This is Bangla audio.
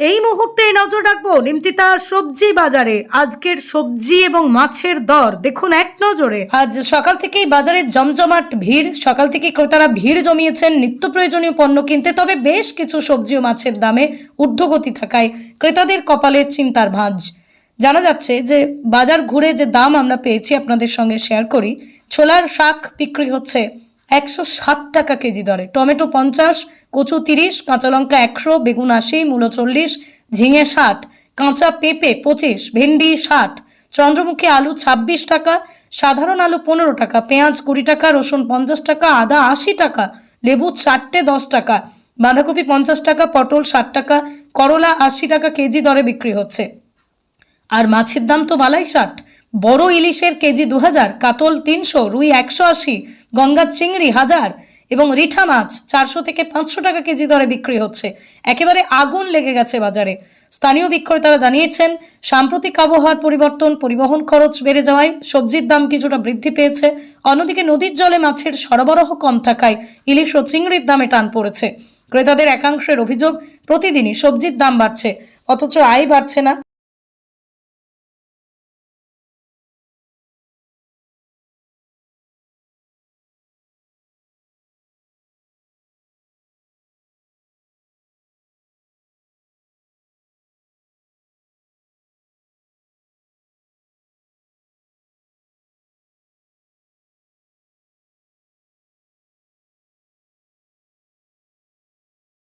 এই মুহূর্তে নজর রাখব নিমতিতা সবজি বাজারে। আজকের সবজি এবং মাছের দর, দেখুন এক নজরে। আজ সকাল থেকেই বাজারে জমজমাট ভিড়, সকাল থেকে ক্রেতারা ভিড় জমিয়েছেন নিত্য প্রয়োজনীয় পণ্য কিনতে, তবে বেশ কিছু সবজি ও মাছের দামে ঊর্ধ্বগতি থাকায় ক্রেতাদের কপালে চিন্তার ভাঁজ। জানা যাচ্ছে যে, বাজার ঘুরে যে দাম আমরা পেয়েছি আপনাদের সঙ্গে শেয়ার করি, ছোলার শাক বিক্রি হচ্ছে একশো ষাট টাকা কেজি দরে। টমেটো পঞ্চাশ, কচু তিরিশ, কাঁচা লঙ্কা একশো, বেগুন আশি, মূলো চল্লিশ, ঝিঙে ষাট, কাঁচা পেঁপে পঁচিশ, ভেন্ডি ষাট, চন্দ্রমুখী আলু ছাব্বিশ টাকা, সাধারণ আলু পনেরো টাকা, পেঁয়াজ কুড়ি টাকা, রসুন পঞ্চাশ টাকা, আদা আশি টাকা, লেবু চারটে দশ টাকা, বাঁধাকপি পঞ্চাশ টাকা, পটল ষাট টাকা, করলা আশি টাকা কেজি দরে বিক্রি হচ্ছে। আর মাছের দাম তো বালাই ষাট। বড় ইলিশের কেজি দু হাজার কাতল তিনশো, রুই একশো আশি গঙ্গার চিংড়ি হাজার এবং রিঠা মাছ চারশো থেকে পাঁচশো টাকা কেজি দরে বিক্রি হচ্ছে। একেবারে আগুন লেগে গেছে বাজারে। স্থানীয় বিক্রেতারা জানিয়েছেন, সাম্প্রতিক আবহাওয়ার পরিবর্তন, পরিবহন খরচ বেড়ে যাওয়ায় সবজির দাম কিছুটা বৃদ্ধি পেয়েছে। অন্যদিকে নদীর জলে মাছের সরবরাহ কম থাকায় ইলিশ ও চিংড়ির দামে টান পড়েছে। ক্রেতাদের একাংশের অভিযোগ, প্রতিদিনই সবজির দাম বাড়ছে, অথচ আয় বাড়ছে না।